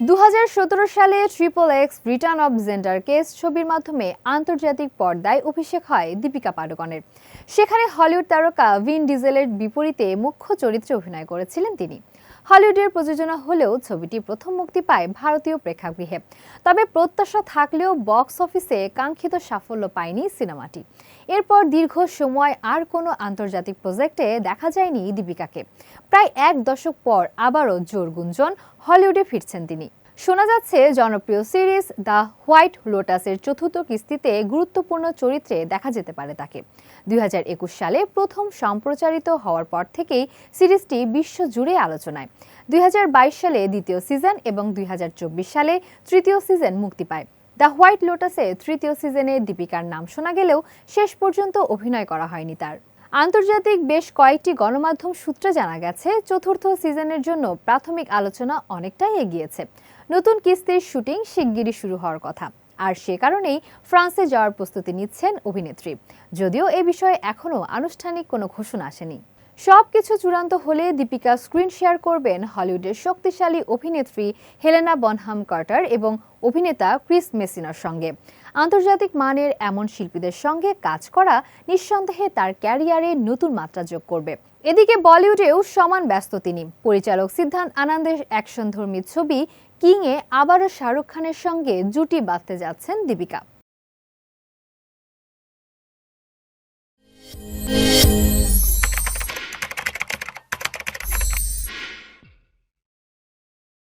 দু হাজার সতেরো সালে triple X return of Xander Cage ছবির মাধ্যমে আন্তর্জাতিক পর্দায় অভিষেক হয় দীপিকা পাডুকনের। সেখানে হলিউড তারকা ভিন ডিজেলের বিপরীতে মুখ্য চরিত্রে অভিনয় করেছিলেন তিনি। হলিউডের প্রযোজনা হলেও ছবিটি প্রথম মুক্তি পায় ভারতীয় প্রেক্ষাগৃহে। তবে প্রত্যাশা থাকলেও বক্স অফিসে কাঙ্ক্ষিত সাফল্য পায়নি সিনেমাটি। এরপর দীর্ঘ সময় আর কোনো আন্তর্জাতিক প্রজেক্টে দেখা যায়নি দীপিকাকে। প্রায় এক দশক পর আবারও জোর গুঞ্জন হলিউডে ফিরছেন তিনি। শোনা যাচ্ছে জনপ্রিয় সিরিজ দ্য হোয়াইট লোটাসের চতুর্থ কিস্তিতে গুরুত্বপূর্ণ চরিত্রে দেখা যেতে পারে তাকে। দুই হাজার একুশ সালে প্রথম সম্প্রচারিত হওয়ার পর থেকেই সিরিজটি বিশ্বজুড়ে আলোচনায়। দুই হাজার বাইশ সালে দ্বিতীয় সিজন এবং দুই হাজার চব্বিশ সালে তৃতীয় সিজন মুক্তি পায়। দ্য হোয়াইট লোটাসে তৃতীয় সিজনে দীপিকার নাম শোনা গেলেও শেষ পর্যন্ত অভিনয় করা হয়নি তার। আন্তর্জাতিক বেশ কয়েকটি গণমাধ্যম সূত্রে জানা গেছে, চতুর্থ সিজনের জন্য প্রাথমিক আলোচনা অনেকটাই এগিয়েছে। নতুন কিস্তির শুটিং শিগগিরই শুরু হওয়ার কথা। আর সে কারণেই ফ্রান্সে যাওয়ার প্রস্তুতি নিচ্ছেন অভিনেত্রী। যদিও এ বিষয়ে এখনও আনুষ্ঠানিক কোনো ঘোষণা আসেনি। সব কিছু চূড়ান্ত হলে দীপিকা স্ক্রিন শেয়ার করবেন হলিউডের শক্তিশালী অভিনেত্রী হেলেনা বনহাম কার্টার এবং অভিনেতা ক্রিস মেসিনার সঙ্গে। আন্তর্জাতিক মানের এমন শিল্পীদের সঙ্গে কাজ করা নিঃসন্দেহে তার ক্যারিয়ারে নতুন মাত্রা যোগ করবে। এদিকে বলিউডেও সমান ব্যস্ত তিনি। পরিচালক সিদ্ধান্ত আনন্দের অ্যাকশনধর্মী ছবি কিংয়ে আবারও শাহরুখ খানের সঙ্গে জুটি বাঁধতে যাচ্ছেন দীপিকা।